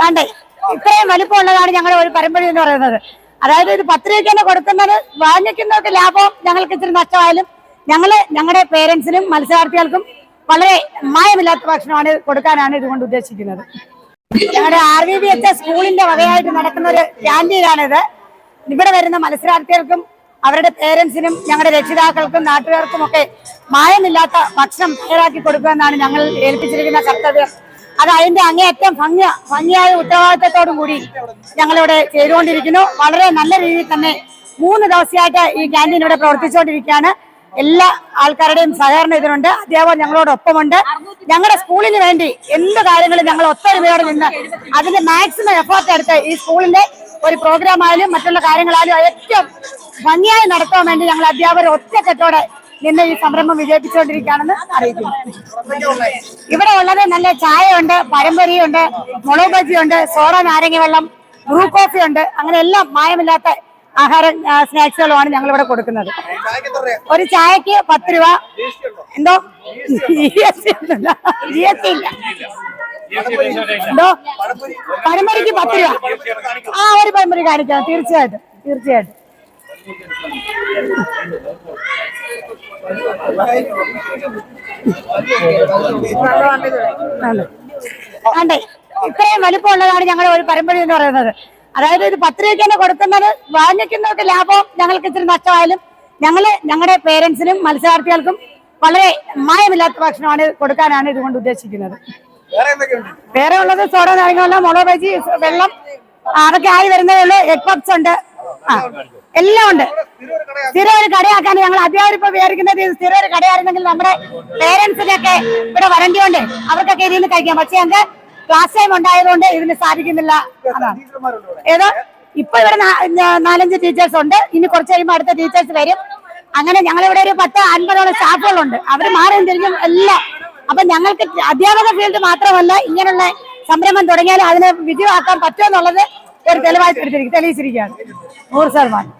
കണ്ടേ ഇത്രയും വലിപ്പമുള്ളതാണ് ഞങ്ങളുടെ ഒരു പരമ്പര എന്ന് പറയുന്നത്. അതായത് ഇത് പത്ത് രൂപയ്ക്ക് തന്നെ കൊടുക്കുന്നത് വാങ്ങിക്കുന്നവർക്ക് ലാഭവും ഞങ്ങൾക്ക് ഇച്ചിരി നഷ്ടമായാലും ഞങ്ങൾ ഞങ്ങളുടെ പേരൻസിനും മത്സരാർത്ഥികൾക്കും വളരെ മായമില്ലാത്ത ഭക്ഷണമാണ് കൊടുക്കാനാണ് ഇതുകൊണ്ട് ഉദ്ദേശിക്കുന്നത്. ഞങ്ങളുടെ ആർ വി ബി എച്ച് സ്കൂളിന്റെ വകയായിട്ട് നടക്കുന്ന ഒരു ക്യാന്റീനാണിത്. ഇവിടെ വരുന്ന മത്സരാർത്ഥികൾക്കും അവരുടെ പേരൻസിനും ഞങ്ങളുടെ രക്ഷിതാക്കൾക്കും നാട്ടുകാർക്കും ഒക്കെ മായമില്ലാത്ത ഭക്ഷണം തയ്യാറാക്കി കൊടുക്കുക എന്നാണ് ഞങ്ങൾ ഏൽപ്പിച്ചിരിക്കുന്ന കർത്തവ്യം. അത് അതിന്റെ അങ്ങേയറ്റം ഭംഗി ഭംഗിയായ ഉത്തരവാദിത്തത്തോടും കൂടി ഞങ്ങളിവിടെ ചെയ്തുകൊണ്ടിരിക്കുന്നു. വളരെ നല്ല രീതിയിൽ തന്നെ മൂന്ന് ദിവസമായിട്ട് ഈ ക്യാന്റീൻ ഇവിടെ പ്രവർത്തിച്ചുകൊണ്ടിരിക്കുകയാണ്. എല്ലാ ആൾക്കാരുടെയും സഹകരണം ഇതിനുണ്ട്. അധ്യാപകർ ഞങ്ങളോടൊപ്പമുണ്ട്. ഞങ്ങളുടെ സ്കൂളിന് വേണ്ടി എന്ത് കാര്യങ്ങളും ഞങ്ങൾ ഒത്തൊരുമയോടെ നിന്ന് അതിന്റെ മാക്സിമം എഫേർട്ട് എടുത്ത് ഈ സ്കൂളിന്റെ ഒരു പ്രോഗ്രാം ആയാലും മറ്റുള്ള കാര്യങ്ങളായാലും ഏറ്റവും ഭംഗിയായി നടത്താൻ വേണ്ടി ഞങ്ങൾ അധ്യാപകർ ഒറ്റക്കെട്ടോടെ നിന്ന് ഈ സംരംഭം വിജയിപ്പിച്ചുകൊണ്ടിരിക്കുകയാണെന്ന് അറിയിക്കുന്നു. ഇവിടെ ഉള്ളത് നല്ല ചായയുണ്ട് ഉണ്ട് പഴംപൊരിയുണ്ട് മുളക് ബജിയുണ്ട് സോഡ നാരങ്ങ വെള്ളം ബ്രൂ കോഫി ഉണ്ട്. അങ്ങനെ എല്ലാം മായമില്ലാത്ത ആഹാര സ്നാക്സുകളുമാണ് ഞങ്ങൾ ഇവിടെ കൊടുക്കുന്നത്. ഒരു ചായക്ക് പത്ത് രൂപ. എന്തോ? ജി എസ് ടി ഇല്ല. എന്തോ? പഴംപൊരിക്ക് പത്ത് രൂപ. ആ ഒരു പഴംപൊരി കാണിക്കാം. തീർച്ചയായിട്ടും. തീർച്ചയായിട്ടും. ആണ്ടേ ഇത്രയും വലിപ്പമുള്ളതാണ് ഞങ്ങൾ ഒരു പരമ്പര എന്ന് പറയുന്നത്. അതായത് ഇത് പത്ത് രൂപയ്ക്ക് തന്നെ കൊടുക്കുന്നത് വാങ്ങിക്കുന്നവർക്ക് ലാഭം ഞങ്ങൾക്ക് ഇത്തിരി നഷ്ടമായാലും ഞങ്ങൾ ഞങ്ങളുടെ പേരൻസിനും മത്സരാർത്ഥികൾക്കും വളരെ മായമില്ലാത്ത ഭക്ഷണമാണ് കൊടുക്കാനാണ് ഇതുകൊണ്ട് ഉദ്ദേശിക്കുന്നത്. വേറെ ഉള്ളത് സോഡ കാര്യങ്ങളെല്ലാം മുളക് ബജി വെള്ളം അതൊക്കെ ആയി വരുന്നതേ ഉള്ളൂ. എഗ് പപ്സ് ഉണ്ട്. ആ. എല്ലാം ഉണ്ട്. സ്ഥിരം ഒരു കടയാക്കാൻ ഞങ്ങൾ അധ്യാപകർ ഇപ്പൊ വിചാരിക്കുന്നത് സ്ഥിരം ഒരു കടയായിരുന്നെങ്കിൽ നമ്മുടെ പേരൻസിനൊക്കെ ഇവിടെ വരണ്ടിയോണ്ട്. അവർക്കൊക്കെ ഇതിൽ നിന്ന് കഴിക്കാം. പക്ഷെ ഞങ്ങൾക്ക് ക്ലാസ് ടൈം ഉണ്ടായതുകൊണ്ട് ഇതിന് സാധിക്കുന്നില്ല അതാണ് ഏതോ? ഇപ്പൊ ഇവിടെ നാലഞ്ച് ടീച്ചേഴ്സ് ഉണ്ട്. ഇനി കുറച്ച് കഴിയുമ്പോൾ അടുത്ത ടീച്ചേഴ്സ് വരും. അങ്ങനെ ഞങ്ങൾ ഇവിടെ ഒരു പത്ത് അൻപതോളം സ്റ്റാഫുകളുണ്ട്. അവർ മാറിയും തിരിഞ്ഞും എല്ലാം. അപ്പൊ ഞങ്ങൾക്ക് അധ്യാപക ഫീൽഡ് മാത്രമല്ല ഇങ്ങനെയുള്ള സംരംഭം തുടങ്ങിയാൽ അതിനെ വിജയമാക്കാൻ പറ്റുമെന്നുള്ളത് ഒരു തെളിവായി തെളിയിച്ചിരിക്കുകയാണ്. നൂറ് ശതമാനം.